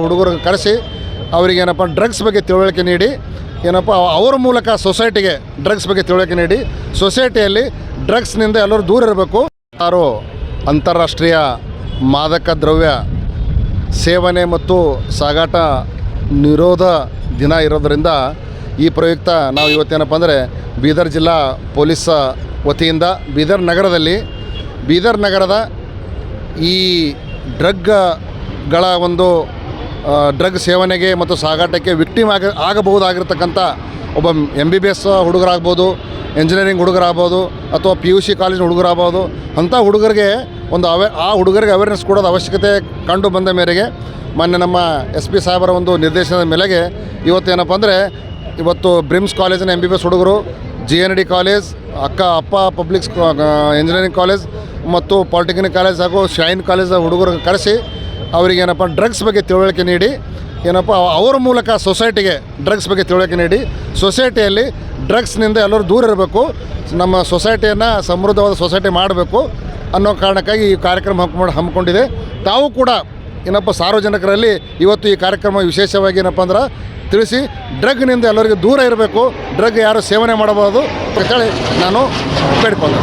ಹುಡುಗರಿಗೆ ಕರೆಸಿ ಅವರಿಗೆ ಏನಪ್ಪ ಡ್ರಗ್ಸ್ ಬಗ್ಗೆ ತಿಳುವಳಿಕೆ ನೀಡಿ, ಏನಪ್ಪ ಅವರ ಮೂಲಕ ಸೊಸೈಟಿಗೆ ಡ್ರಗ್ಸ್ ಬಗ್ಗೆ ತಿಳುವಳಿಕೆ ನೀಡಿ, ಸೊಸೈಟಿಯಲ್ಲಿ ಡ್ರಗ್ಸ್ನಿಂದ ಎಲ್ಲರೂ ದೂರ ಇರಬೇಕು. ಯಾರು ಅಂತಾರಾಷ್ಟ್ರೀಯ ಮಾದಕ ದ್ರವ್ಯ ಸೇವನೆ ಮತ್ತು ಸಾಗಾಟ ನಿರೋಧ ದಿನ ಇರೋದರಿಂದ ಈ ಪ್ರಯುಕ್ತ ನಾವು ಇವತ್ತೇನಪ್ಪ ಅಂದರೆ ಬೀದರ್ ಜಿಲ್ಲಾ ಪೊಲೀಸ್ ವತಿಯಿಂದ ಬೀದರ್ ನಗರದಲ್ಲಿ, ಬೀದರ್ ನಗರದ ಈ ಡ್ರಗ್ಗಳ ಒಂದು ಡ್ರಗ್ ಸೇವನೆಗೆ ಮತ್ತು ಸಾಗಾಟಕ್ಕೆ ವಿಕ್ಟಿಮ್ ಆಗ ಆಗಬಹುದಾಗಿರ್ತಕ್ಕಂಥ ಒಬ್ಬ ಎಂ ಬಿ ಬಿ ಎಸ್ ಹುಡುಗರಾಗ್ಬೋದು ಇಂಜಿನಿಯರಿಂಗ್ ಹುಡುಗರಾಗ್ಬೋದು, ಅಥವಾ ಪಿ ಯು ಸಿ ಕಾಲೇಜಿನ ಹುಡುಗರಾಗ್ಬೋದು, ಅಂಥ ಹುಡುಗರಿಗೆ ಒಂದು ಅವೇ ಆ ಹುಡುಗರಿಗೆ ಅವೇರ್ನೆಸ್ ಕೊಡೋದು ಅವಶ್ಯಕತೆ ಕಂಡು ಬಂದ ಮೇರೆಗೆ ಮೊನ್ನೆ ನಮ್ಮ ಎಸ್ ಪಿ ಸಾಹೇಬರ ಒಂದು ನಿರ್ದೇಶನದ ಮೇಲೆಗೆ ಇವತ್ತೇನಪ್ಪ ಅಂದರೆ ಇವತ್ತು ಬ್ರಿಮ್ಸ್ ಕಾಲೇಜಿನ ಎಂ ಬಿ ಬಿ ಎಸ್ ಹುಡುಗರು ಜಿ ಎನ್ ಡಿ ಕಾಲೇಜ್ ಅಕ್ಕ, ಅಪ್ಪ ಪಬ್ಲಿಕ್ ಇಂಜಿನಿಯರಿಂಗ್ ಕಾಲೇಜ್ ಮತ್ತು ಪಾಲಿಟೆಕ್ನಿಕ್ ಕಾಲೇಜ್ ಹಾಗೂ ಶೈನ್ ಕಾಲೇಜ್ ಹುಡುಗರು ಕರೆಸಿ ಅವರಿಗೆ ಏನಪ್ಪ ಡ್ರಗ್ಸ್ ಬಗ್ಗೆ ತಿಳುವಳಿಕೆ ನೀಡಿ, ಏನಪ್ಪ, ಅವರ ಮೂಲಕ ಸೊಸೈಟಿಗೆ ಡ್ರಗ್ಸ್ ಬಗ್ಗೆ ತಿಳುವಳಿಕೆ ನೀಡಿ ಸೊಸೈಟಿಯಲ್ಲಿ ಡ್ರಗ್ಸ್ನಿಂದ ಎಲ್ಲರೂ ದೂರ ಇರಬೇಕು, ನಮ್ಮ ಸೊಸೈಟಿಯನ್ನು ಸಮೃದ್ಧವಾದ ಸೊಸೈಟಿ ಮಾಡಬೇಕು ಅನ್ನೋ ಕಾರಣಕ್ಕಾಗಿ ಈ ಕಾರ್ಯಕ್ರಮ ಹಮ್ಮಿಕೊಂಡು ಹಮ್ಮಿಕೊಂಡಿದೆ. ತಾವು ಕೂಡ ಏನಪ್ಪ, ಸಾರ್ವಜನಿಕರಲ್ಲಿ ಇವತ್ತು ಈ ಕಾರ್ಯಕ್ರಮ ವಿಶೇಷವಾಗಿ ಏನಪ್ಪ ಅಂದ್ರೆ ತಿಳಿಸಿ ಡ್ರಗ್ನಿಂದ ಎಲ್ಲರಿಗೂ ದೂರ ಇರಬೇಕು ಡ್ರಗ್ ಯಾರು ಸೇವನೆ ಮಾಡಬೋದು ಅಂತ ಹೇಳಿ ನಾನು ಬೇಡ್ಕೊಂಡೆ.